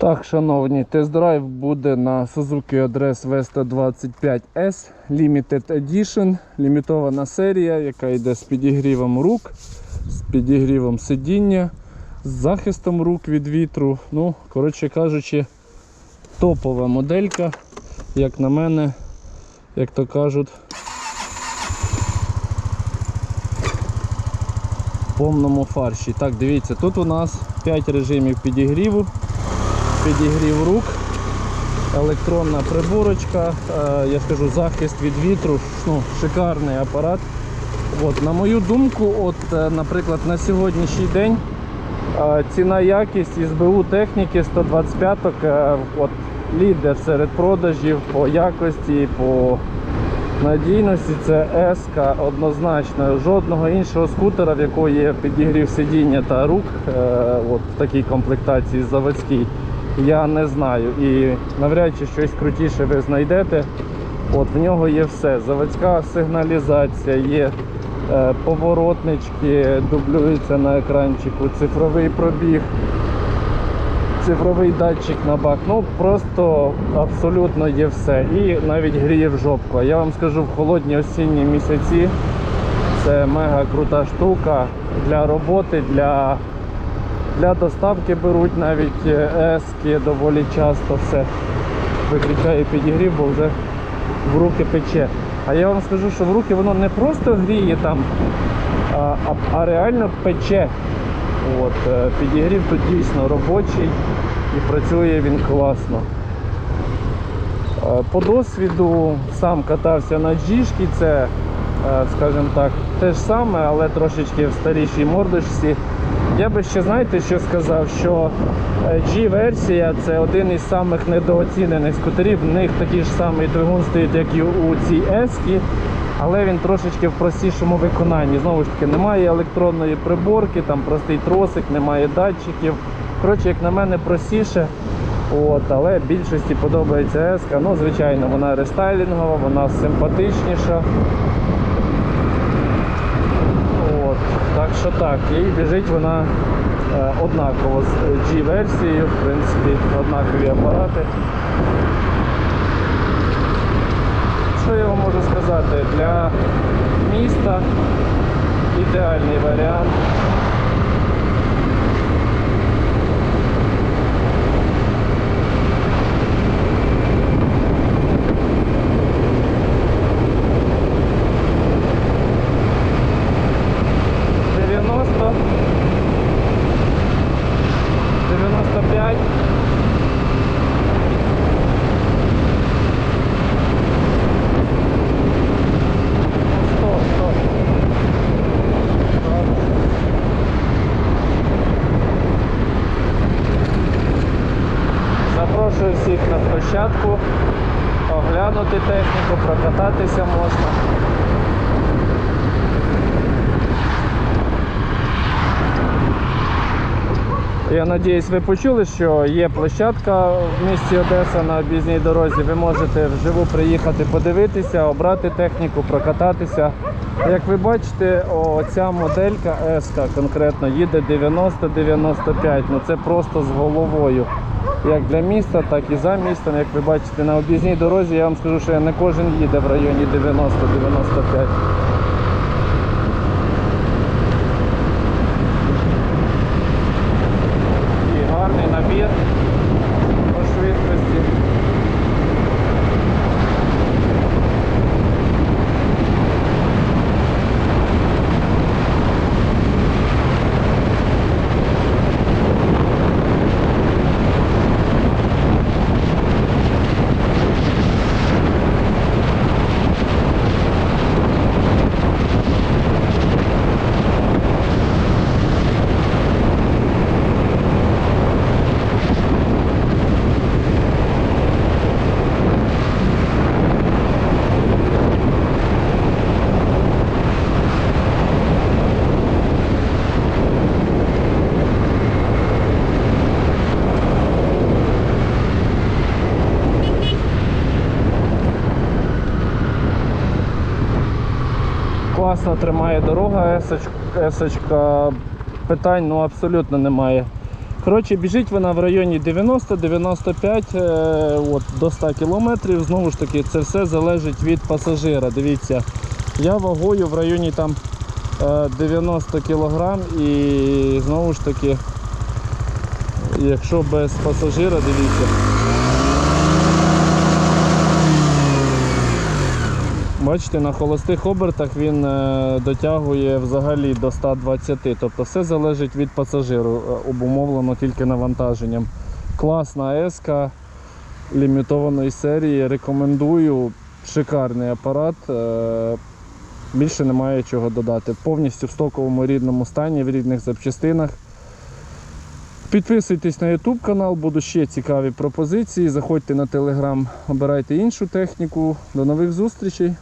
Так, шановні, тест-драйв буде на Suzuki Address Vesta 25S Limited Edition, лімітована серія, яка йде з підігрівом рук, з підігрівом сидіння, з захистом рук від вітру. Ну, коротше кажучи, топова моделька, як на мене, як то кажуть, в повному фарші. Так, дивіться, тут у нас 5 режимів підігріву підігрів рук, електронна приборочка, е, я скажу захист від вітру, ну, шикарний апарат. От, на мою думку, от, е, наприклад, на сьогоднішній день е, ціна якість із БУ техніки 125 е, от, лідер серед продажів по якості, по надійності це S однозначно. Жодного іншого скутера, в якого є підігрів сидіння та рук, от в такій комплектації заводській, я не знаю. І навряд чи щось крутіше ви знайдете. От В нього є все. Заводська сигналізація, є е, поворотнички, дублюються на екранчику, цифровий пробіг цифровий датчик на бак. Ну просто абсолютно є все. І навіть гріє в жопку. Я вам скажу, в холодні осінні місяці це мега крута штука для роботи, для, для доставки беруть навіть е, ески доволі часто все. Виключаю підігрів, бо вже в руки пече. А я вам скажу, що в руки воно не просто гріє там, а, а, реально пече. От, е, підігрів тут дійсно робочий і працює він класно. Е, По досвіду сам катався на джішки, це, скажімо так, те ж саме, але трошечки в старішій мордочці. Я би ще знаєте, що сказав, що е, G-версія це один із самих недооцінених скутерів. В них такий ж самий двигун стоїть, як і у цій S, але він трошечки в простішому виконанні. Знову ж таки, немає електронної приборки, там простий тросик, немає датчиків. Коротше, як на мене, простіше. От, але більшості подобається S. Ну, звичайно, вона рестайлінгова, вона симпатичніша. От, так що так, і біжить вона е, однаково з G-версією, в принципі, однакові апарати. Що я вам можу сказати? Для міста ідеальний варіант. Дев'яносто. Дев'яносто п'ять. Сто, сто. Запрошую всіх на площадку, оглянути техніку, прокататися можна. Я надіюсь, ви почули, що є площадка в місті Одеса на об'їзній дорозі. Ви можете вживу приїхати подивитися, обрати техніку, прокататися. Як ви бачите, оця моделька S конкретно їде 90-95. Ну це просто з головою. Як для міста, так і за містом. Як ви бачите, на об'їзній дорозі я вам скажу, що не кожен їде в районі 90-95. rodovia Класно тримає дорога, есочка, питань ну, абсолютно немає. Коротше, біжить вона в районі 90-95 е, от, до 100 кілометрів. Знову ж таки, це все залежить від пасажира. Дивіться, я вагою в районі там е, 90 кг і знову ж таки, якщо без пасажира, дивіться. Бачите, на холостих обертах він е, дотягує взагалі до 120. Тобто все залежить від пасажиру, е, обумовлено тільки навантаженням. Класна еска лімітованої серії. Рекомендую. Шикарний апарат. е, Більше немає чого додати. Повністю в стоковому рідному стані, в рідних запчастинах. Підписуйтесь на YouTube канал, будуть ще цікаві пропозиції. Заходьте на Telegram, обирайте іншу техніку. До нових зустрічей!